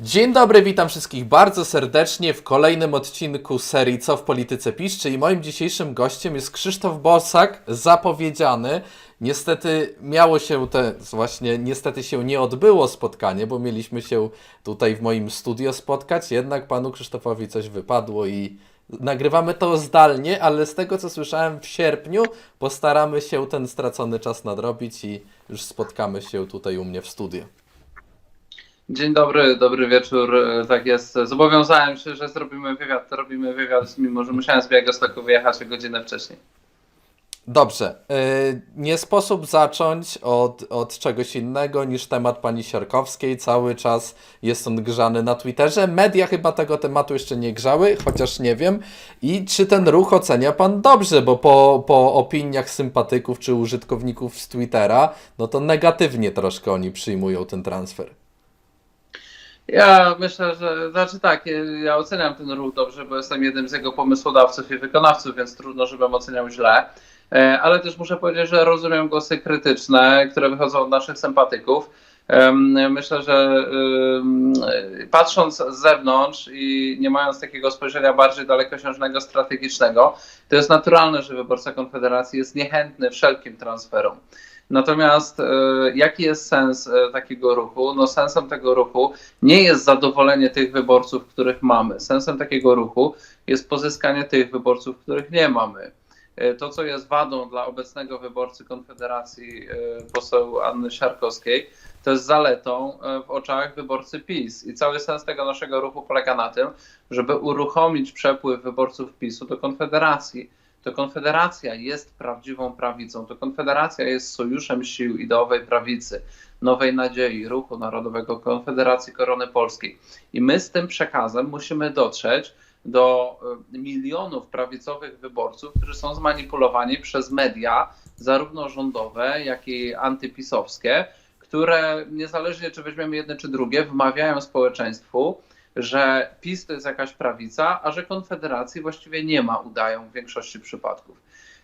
Dzień dobry, witam wszystkich bardzo serdecznie w kolejnym odcinku serii Co w polityce piszczy i moim dzisiejszym gościem jest Krzysztof Bosak, zapowiedziany. Niestety miało się te, właśnie niestety się nie odbyło spotkanie, bo mieliśmy się tutaj w moim studio spotkać, jednak panu Krzysztofowi coś wypadło i nagrywamy to zdalnie, ale z tego co słyszałem w sierpniu postaramy się ten stracony czas nadrobić i już spotkamy się tutaj u mnie w studiu. Dzień dobry, dobry wieczór. E, Tak jest. Zobowiązałem się, że zrobimy wywiad. To robimy wywiad, mimo że musiałem z Białegostoku wyjechać godzinę wcześniej. Dobrze. y, Nie sposób zacząć od, od czegoś innego niż temat pani Siarkowskiej. Cały czas jest on grzany na Twitterze. Media chyba tego tematu jeszcze nie grzały, chociaż nie wiem. I czy ten ruch ocenia pan dobrze, bo po, po opiniach sympatyków czy użytkowników z Twittera, no to negatywnie troszkę oni przyjmują ten transfer. Ja myślę, że znaczy tak, ja- oceniam ten ruch dobrze, bo jestem jednym z jego pomysłodawców i wykonawców, więc trudno, żebym oceniał źle. E, Ale też muszę powiedzieć, że rozumiem głosy krytyczne, które wychodzą od naszych sympatyków. Myślę, że patrząc z zewnątrz i nie mając takiego spojrzenia bardziej dalekosiężnego, strategicznego, to jest naturalne, że wyborca Konfederacji jest niechętny wszelkim transferom. Natomiast e, jaki jest sens e, takiego ruchu? No sensem tego ruchu nie jest zadowolenie tych wyborców, których mamy. Sensem takiego ruchu jest pozyskanie tych wyborców, których nie mamy. E, To, co jest wadą dla obecnego wyborcy Konfederacji, poseł Anny Siarkowskiej, to jest zaletą w oczach wyborcy PiS. I cały sens tego naszego ruchu polega na tym, żeby uruchomić przepływ wyborców PiSu do Konfederacji. To Konfederacja jest prawdziwą prawicą, to Konfederacja jest sojuszem sił ideowej prawicy, nowej nadziei, ruchu narodowego, Konfederacji Korony Polskiej. I my z tym przekazem musimy dotrzeć do e, milionów prawicowych wyborców, którzy są zmanipulowani przez media, zarówno rządowe, jak i antypisowskie, które niezależnie czy weźmiemy jedne czy drugie, wmawiają społeczeństwu, że PiS to jest jakaś prawica, a że Konfederacji właściwie nie ma, udają w większości przypadków.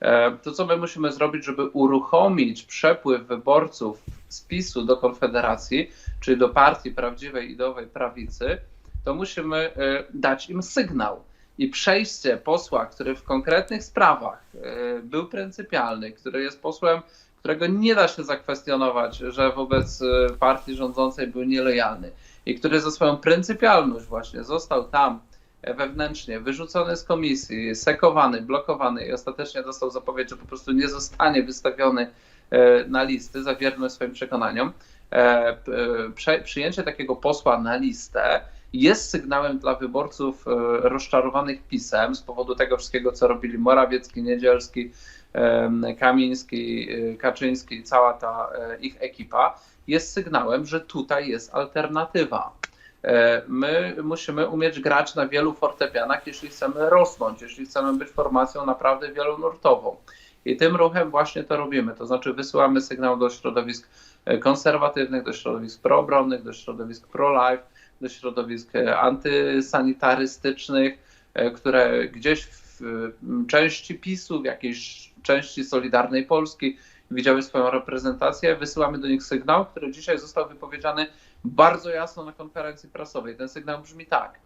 E, To, co my musimy zrobić, żeby uruchomić przepływ wyborców z PiSu do Konfederacji, czyli do partii prawdziwej ideowej prawicy, to musimy e, dać im sygnał. I przejście posła, który w konkretnych sprawach e, był pryncypialny, który jest posłem, którego nie da się zakwestionować, że wobec partii rządzącej był nielojalny i który za swoją pryncypialność właśnie został tam wewnętrznie wyrzucony z komisji, sekowany, blokowany i ostatecznie dostał zapowiedź, że po prostu nie zostanie wystawiony e, na listy za wierność swoim przekonaniom. E, Przyjęcie takiego posła na listę jest sygnałem dla wyborców e, rozczarowanych pisem z powodu tego wszystkiego, co robili Morawiecki, Niedzielski, Kamiński, Kaczyński, cała ta ich ekipa, jest sygnałem, że tutaj jest alternatywa. E, My musimy umieć grać na wielu fortepianach, jeśli chcemy rosnąć, jeśli chcemy być formacją naprawdę wielonurtową. I tym ruchem właśnie to robimy. To znaczy wysyłamy sygnał do środowisk e, konserwatywnych, do środowisk proobronnych, do środowisk pro-life, do środowisk e, antysanitarystycznych, które gdzieś w części PiSu, w jakiejś części Solidarnej Polski widziały swoją reprezentację. Wysyłamy do nich sygnał, który dzisiaj został wypowiedziany bardzo jasno na konferencji prasowej. Ten sygnał brzmi tak.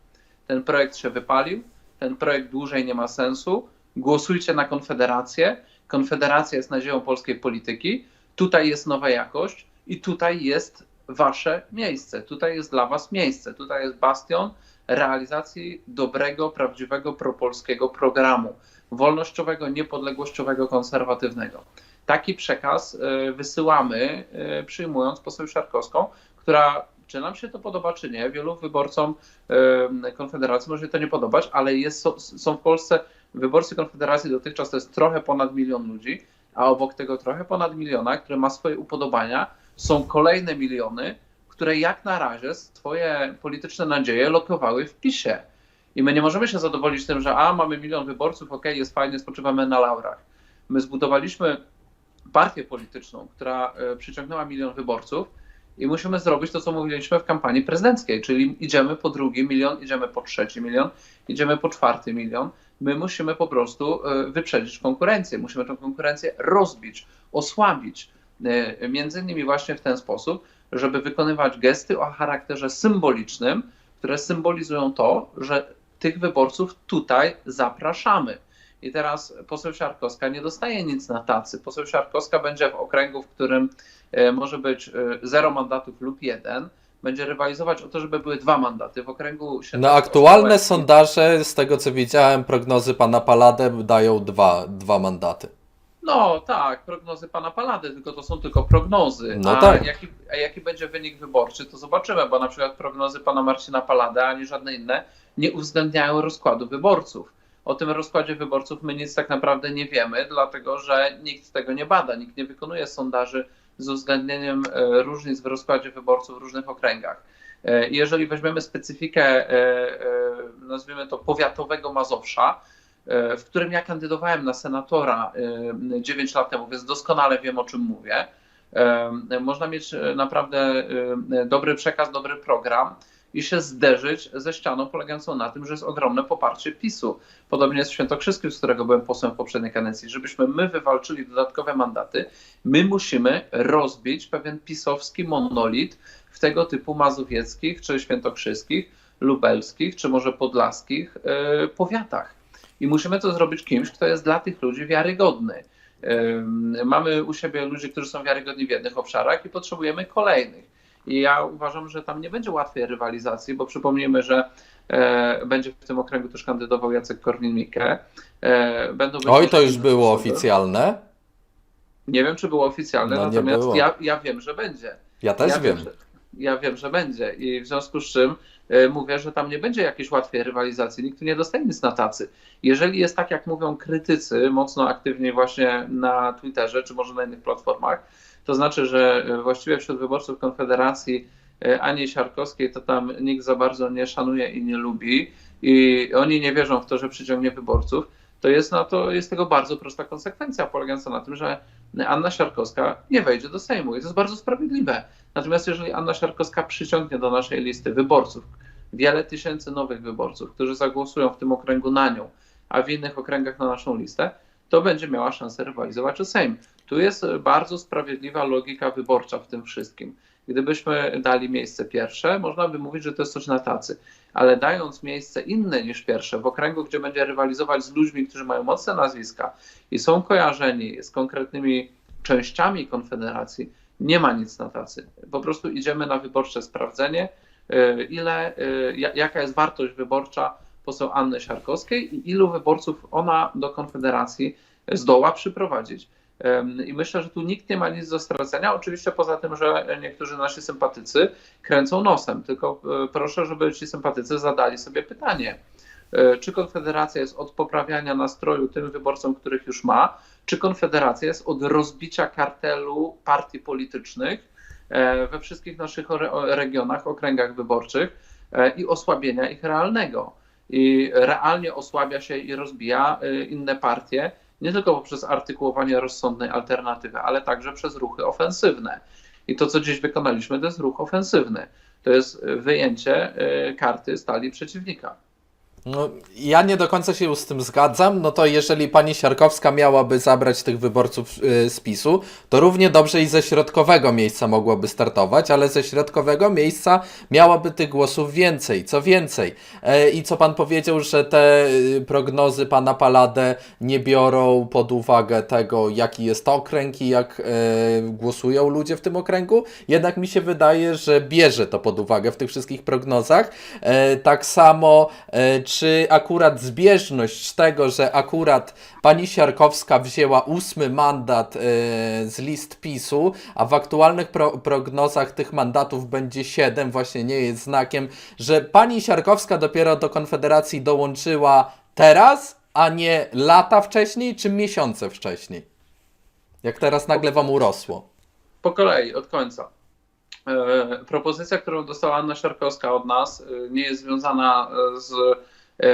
Ten projekt się wypalił, ten projekt dłużej nie ma sensu. Głosujcie na Konfederację. Konfederacja jest nadzieją polskiej polityki. Tutaj jest nowa jakość i tutaj jest wasze miejsce. Tutaj jest dla was miejsce. Tutaj jest bastion realizacji dobrego, prawdziwego, propolskiego programu. Wolnościowego, niepodległościowego, konserwatywnego. Taki przekaz y, wysyłamy, y, przyjmując poseł Szarkowską, która, czy nam się to podoba, czy nie, wielu wyborcom y, Konfederacji może się to nie podobać, ale jest, są- w Polsce wyborcy Konfederacji dotychczas to jest trochę ponad milion ludzi, a obok tego trochę ponad miliona, który ma swoje upodobania, są kolejne miliony, które jak na razie swoje polityczne nadzieje lokowały w PiSie. I my nie możemy się zadowolić tym, że a, mamy milion wyborców, okej, jest fajnie, spoczywamy na laurach. My zbudowaliśmy partię polityczną, która e, przyciągnęła milion wyborców i musimy zrobić to, co mówiliśmy w kampanii prezydenckiej, czyli idziemy po drugi milion, idziemy po trzeci milion, idziemy po czwarty milion. My musimy po prostu e, wyprzedzić konkurencję, musimy tę konkurencję rozbić, osłabić. E, Między innymi właśnie w ten sposób, żeby wykonywać gesty o charakterze symbolicznym, które symbolizują to, że tych wyborców tutaj zapraszamy. I teraz poseł Siarkowska nie dostaje nic na tacy. Poseł Siarkowska będzie w okręgu, w którym e, może być e, zero mandatów lub jeden. Będzie rywalizować o to, żeby były dwa mandaty. W okręgu No aktualne sondaże, z tego co widziałem, prognozy pana Paladę dają dwa, dwa mandaty. No tak, prognozy pana Palady, tylko to są tylko prognozy. No a, tak. jaki, a jaki będzie wynik wyborczy, to zobaczymy, bo na przykład prognozy pana Marcina Palady, ani żadne inne, nie uwzględniają rozkładu wyborców. O tym rozkładzie wyborców my nic tak naprawdę nie wiemy, dlatego że nikt tego nie bada, nikt nie wykonuje sondaży z uwzględnieniem e, różnic w rozkładzie wyborców w różnych okręgach. E, Jeżeli weźmiemy specyfikę, e, nazwijmy to powiatowego Mazowsza, w którym ja kandydowałem na senatora e, 9 lat temu, więc doskonale wiem o czym mówię. Można mieć naprawdę dobry przekaz, dobry program i się zderzyć ze ścianą polegającą na tym, że jest ogromne poparcie PiSu. Podobnie jest w Świętokrzyskim, z którego byłem posłem w poprzedniej kadencji. Żebyśmy my wywalczyli dodatkowe mandaty, my musimy rozbić pewien pisowski monolit w tego typu mazowieckich, czy świętokrzyskich, lubelskich, czy może podlaskich e, powiatach. I musimy to zrobić kimś, kto jest dla tych ludzi wiarygodny. Ym, Mamy u siebie ludzi, którzy są wiarygodni w jednych obszarach i potrzebujemy kolejnych. I ja uważam, że tam nie będzie łatwej rywalizacji, bo przypomnijmy, że e, będzie w tym okręgu też kandydował Jacek Korwin-Mikke. E, będą Oj, to już było osoby. nie Nie wiem, czy było oficjalne, No, natomiast było. ja, ja wiem, że będzie. Ja też ja wiem. Że, ja wiem, że będzie i w związku z czym e, mówię, że tam nie będzie jakiejś łatwej rywalizacji, nikt tu nie dostaje nic na tacy. Jeżeli jest tak, jak mówią krytycy, mocno aktywni właśnie na Twitterze, czy może na innych platformach, to znaczy, że e, właściwie wśród wyborców Konfederacji e, Ani Siarkowskiej to tam nikt za bardzo nie szanuje i nie lubi i oni nie wierzą w to, że przyciągnie wyborców, to jest na to jest tego bardzo prosta konsekwencja polegająca na tym, że Anna Siarkowska nie wejdzie do Sejmu i to jest bardzo sprawiedliwe. Natomiast jeżeli Anna Siarkowska przyciągnie do naszej listy wyborców, wiele tysięcy nowych wyborców, którzy zagłosują w tym okręgu na nią, a w innych okręgach na naszą listę, to będzie miała szansę rywalizować o Sejm. Tu jest bardzo sprawiedliwa logika wyborcza w tym wszystkim. Gdybyśmy dali miejsce pierwsze, można by mówić, że to jest coś na tacy, ale dając miejsce inne niż pierwsze, w okręgu, gdzie będzie rywalizować z ludźmi, którzy mają mocne nazwiska i są kojarzeni z konkretnymi częściami Konfederacji, nie ma nic na tacy. Po prostu idziemy na wyborcze sprawdzenie, y, ile, y, ja- jaka jest wartość wyborcza poseł Anny Siarkowskiej i ilu wyborców ona do Konfederacji zdoła przyprowadzić. I myślę, że tu nikt nie ma nic do stracenia. Oczywiście poza tym, że niektórzy nasi sympatycy kręcą nosem. Tylko y, proszę, żeby ci sympatycy zadali sobie pytanie, y, czy Konfederacja jest od poprawiania nastroju tym wyborcom, których już ma, czy Konfederacja jest od rozbicia kartelu partii politycznych e, we wszystkich naszych regionach, okręgach wyborczych e, i osłabienia ich realnego. I realnie osłabia się i rozbija e, inne partie, nie tylko poprzez artykułowanie rozsądnej alternatywy, ale także przez ruchy ofensywne. I to, co dziś wykonaliśmy, to jest ruch ofensywny. To jest e, wyjęcie e, karty stali przeciwnika. No, ja nie do końca się z tym zgadzam. No to jeżeli pani Siarkowska miałaby zabrać tych wyborców y, z PiSu, to równie dobrze i ze środkowego miejsca mogłaby startować, ale ze środkowego miejsca miałaby tych głosów więcej. Co więcej, e, i co pan powiedział, że te y, prognozy pana Paladę nie biorą pod uwagę tego, jaki jest okręg i jak e, głosują ludzie w tym okręgu, jednak mi się wydaje, że bierze to pod uwagę w tych wszystkich prognozach. E, tak samo czy akurat zbieżność tego, że akurat pani Siarkowska wzięła ósmy mandat e, z list PiSu, a w aktualnych pro prognozach tych mandatów będzie siedem, właśnie nie jest znakiem, że pani Siarkowska dopiero do Konfederacji dołączyła teraz, a nie lata wcześniej, czy miesiące wcześniej? Jak teraz nagle wam urosło. Po kolei, od końca. E, Propozycja, którą dostała Anna Siarkowska od nas, e, nie jest związana z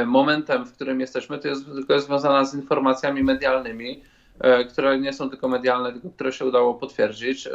momentem, w którym jesteśmy, to jest tylko związana z informacjami medialnymi, e, które nie są tylko medialne, tylko które się udało potwierdzić, e,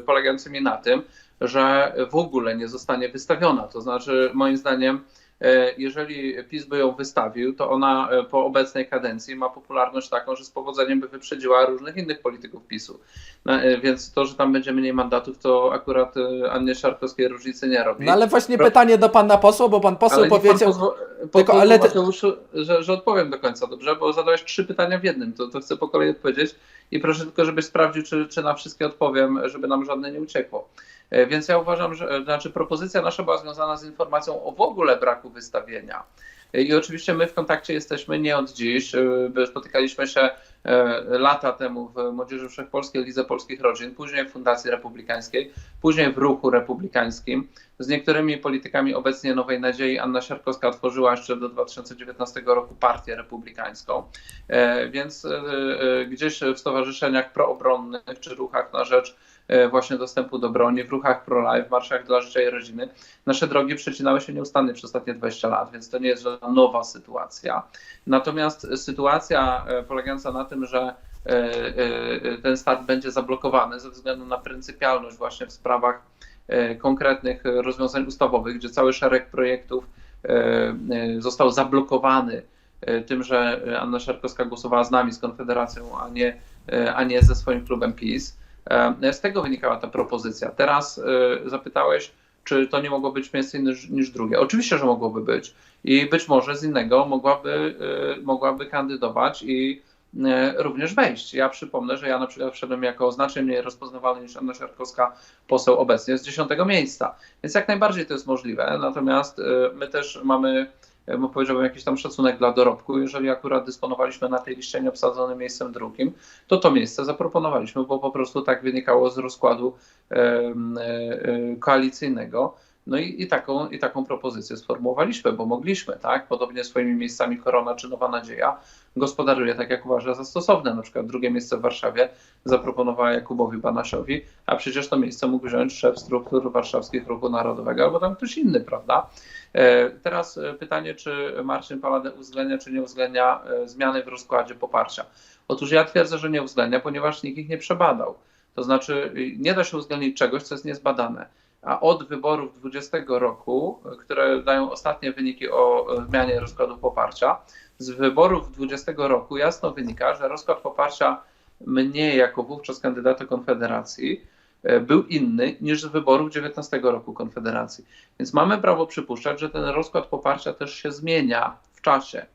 polegającymi na tym, że w ogóle nie zostanie wystawiona. To znaczy, moim zdaniem, e, jeżeli PiS by ją wystawił, to ona e, po obecnej kadencji ma popularność taką, że z powodzeniem by wyprzedziła różnych innych polityków PiSu. No, e, Więc to, że tam będzie mniej mandatów, to akurat e, Annie Szarkowskiej różnicy nie robi. No ale właśnie Pro- pytanie do pana posła, bo pan poseł Ale powiedział... Pan pozwo- Tylko, pozwól, ale ty- Mateuszu, że, że odpowiem do końca, dobrze? Bo zadałeś trzy pytania w jednym, to, to chcę po kolei odpowiedzieć i proszę tylko, żebyś sprawdził, czy, czy na wszystkie odpowiem, żeby nam żadne nie uciekło. E, Więc ja uważam, że znaczy propozycja nasza była związana z informacją o w ogóle braku wystawienia. I oczywiście my w kontakcie jesteśmy nie od dziś. Spotykaliśmy się lata temu w Młodzieży Wszechpolskiej, Lidze Polskich Rodzin, później w Fundacji Republikańskiej, później w Ruchu Republikańskim. Z niektórymi politykami obecnie Nowej Nadziei Anna Siarkowska otworzyła jeszcze do 2019 roku partię republikańską. E, Więc e, e, gdzieś w stowarzyszeniach proobronnych czy ruchach na rzecz e, właśnie dostępu do broni, w ruchach pro-life, w marszach dla życia i rodziny, nasze drogi przecinały się nieustannie przez ostatnie 20 lat, więc to nie jest żadna nowa sytuacja. Natomiast sytuacja e, polegająca na tym, że e, e, ten start będzie zablokowany ze względu na pryncypialność właśnie w sprawach e, konkretnych e, rozwiązań ustawowych, gdzie cały szereg projektów e, e, został zablokowany e, tym, że Anna Szarkowska głosowała z nami, z Konfederacją, a nie, e, a nie ze swoim klubem PiS. E, Z tego wynikała ta propozycja. Teraz e, zapytałeś, czy to nie mogło być inne niż, niż drugie. Oczywiście, że mogłoby być. I być może z innego mogłaby, e, mogłaby kandydować i również wejść. Ja przypomnę, że ja na przykład wszedłem jako znacznie mniej rozpoznawalny niż Anna Siarkowska poseł obecnie z dziesiątego miejsca. Więc jak najbardziej to jest możliwe. Natomiast my też mamy, powiedziałbym, jakiś tam szacunek dla dorobku. Jeżeli akurat dysponowaliśmy na tej liście nieobsadzonym miejscem drugim, to to miejsce zaproponowaliśmy, bo po prostu tak wynikało z rozkładu e, e, koalicyjnego. No i, i, taką, i taką propozycję sformułowaliśmy, bo mogliśmy, tak? Podobnie swoimi miejscami Korona czy Nowa Nadzieja gospodaruje tak, jak uważa za stosowne. Na przykład drugie miejsce w Warszawie zaproponowała Jakubowi Banasiowi, a przecież to miejsce mógł wziąć szef struktur warszawskich ruchu narodowego albo tam ktoś inny, prawda? E, Teraz e, pytanie, czy Marcin Paladę uwzględnia, czy nie uwzględnia e, zmiany w rozkładzie poparcia. Otóż ja twierdzę, że nie uwzględnia, ponieważ nikt ich nie przebadał. To znaczy y, nie da się uwzględnić czegoś, co jest niezbadane. A od wyborów 20 roku, które dają ostatnie wyniki o zmianie rozkładu poparcia, z wyborów 20 roku jasno wynika, że rozkład poparcia mnie jako wówczas kandydata Konfederacji był inny niż z wyborów 19 roku Konfederacji. Więc mamy prawo przypuszczać, że ten rozkład poparcia też się zmienia w czasie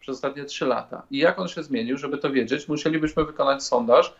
przez ostatnie 3 lata. I jak on się zmienił, żeby to wiedzieć, musielibyśmy wykonać sondaż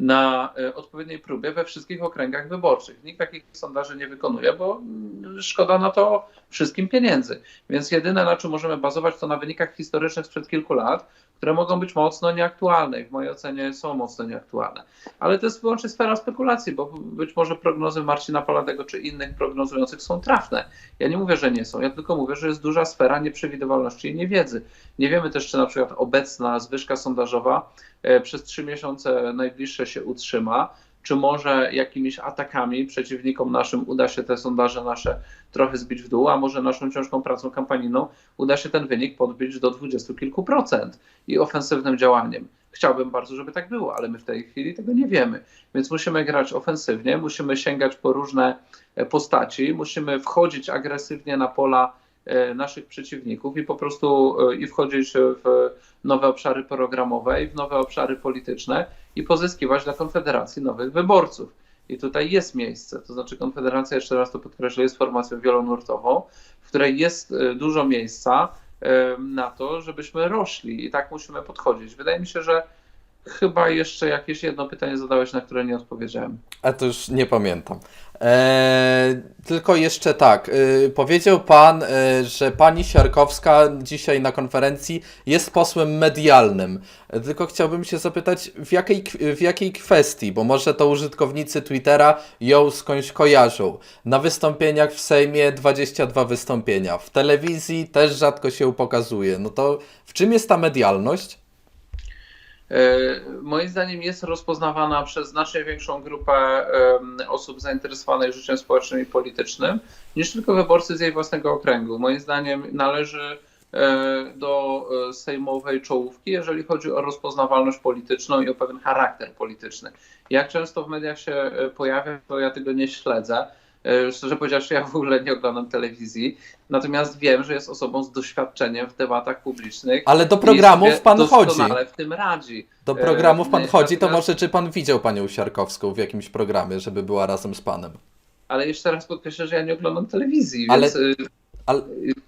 na e, odpowiedniej próbie we wszystkich okręgach wyborczych. Nikt takich sondaży nie wykonuje, bo mm, szkoda na to wszystkim pieniędzy. Więc jedyne, na czym możemy bazować, to na wynikach historycznych sprzed kilku lat, które mogą być mocno nieaktualne i w mojej ocenie są mocno nieaktualnie. Ale to jest wyłącznie sfera spekulacji, bo być może prognozy Marcina Paladego czy innych prognozujących są trafne. Ja nie mówię, że nie są, ja tylko mówię, że jest duża sfera nieprzewidywalności i niewiedzy. Nie wiemy też, czy na przykład obecna zwyżka sondażowa e, przez trzy miesiące najbliższe się utrzyma, czy może jakimiś atakami przeciwnikom naszym uda się te sondaże nasze trochę zbić w dół, a może naszą ciężką pracą kampanijną uda się ten wynik podbić do dwudziestu kilku procent i ofensywnym działaniem. Chciałbym bardzo, żeby tak było, ale my w tej chwili tego nie wiemy. Więc musimy grać ofensywnie, musimy sięgać po różne e, postaci, musimy wchodzić agresywnie na pola naszych przeciwników i po prostu e, i wchodzić w nowe obszary programowe i w nowe obszary polityczne i pozyskiwać dla Konfederacji nowych wyborców. I tutaj jest miejsce, to znaczy Konfederacja, jeszcze raz to podkreślę, jest formacją wielonurtową, w której jest e, dużo miejsca e, na to, żebyśmy rośli i tak musimy podchodzić. Wydaje mi się, że chyba jeszcze jakieś jedno pytanie zadałeś, na które nie odpowiedziałem. A to już nie pamiętam. Eee, tylko jeszcze tak. y, powiedział pan, y, że pani Siarkowska dzisiaj na konferencji jest posłem medialnym. E, Tylko chciałbym się zapytać, w jakiej, w jakiej kwestii, bo może to użytkownicy Twittera ją skądś kojarzą. Na wystąpieniach w Sejmie 22 wystąpienia, w telewizji też rzadko się pokazuje. No to w czym jest ta medialność? E, Moim zdaniem jest rozpoznawana przez znacznie większą grupę osób zainteresowanych życiem społecznym i politycznym niż tylko wyborcy z jej własnego okręgu. Moim zdaniem należy e, do e, sejmowej czołówki, jeżeli chodzi o rozpoznawalność polityczną i o pewien charakter polityczny. Jak często w mediach się pojawia, to ja tego nie śledzę. E, Szczerze powiedziawszy, ja w ogóle nie oglądam telewizji, natomiast wiem, że jest osobą z doświadczeniem w debatach publicznych. Ale do programów pan chodzi. doskonale w tym radzi. Do programów pan E, chodzi, to może czy pan widział panią Siarkowską w jakimś programie, żeby była razem z panem? Ale jeszcze raz podkreślę, że ja nie oglądam telewizji, Ale- więc y, ale-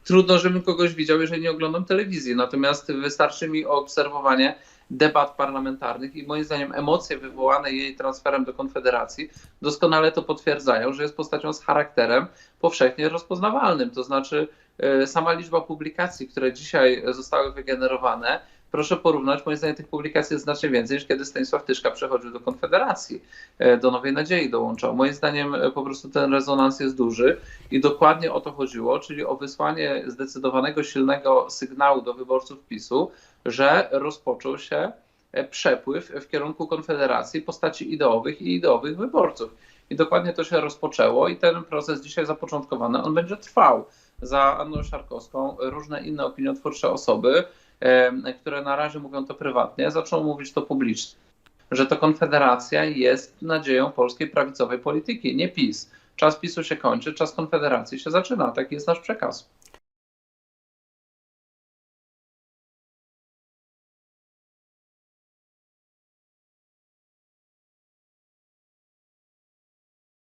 trudno, żebym kogoś widział, jeżeli nie oglądam telewizji. Natomiast wystarczy mi obserwowanie debat parlamentarnych i moim zdaniem emocje wywołane jej transferem do Konfederacji doskonale to potwierdzają, że jest postacią z charakterem powszechnie rozpoznawalnym. To znaczy y, sama liczba publikacji, które dzisiaj zostały wygenerowane, proszę porównać, moim zdaniem tych publikacji jest znacznie więcej niż kiedy Stanisław Tyszka przechodził do Konfederacji e, do Nowej Nadziei dołączał. Moim zdaniem e, po prostu ten rezonans jest duży i dokładnie o to chodziło, czyli o wysłanie zdecydowanego, silnego sygnału do wyborców PiSu, że rozpoczął się e, przepływ w kierunku Konfederacji postaci ideowych i ideowych wyborców. I dokładnie to się rozpoczęło i ten proces dzisiaj zapoczątkowany, on będzie trwał. Za Anną Siarkowską różne inne opiniotwórcze osoby, e, które na razie mówią to prywatnie, zaczną mówić to publicznie że to Konfederacja jest nadzieją polskiej prawicowej polityki, nie PiS. Czas PiSu się kończy, czas Konfederacji się zaczyna. Taki jest nasz przekaz.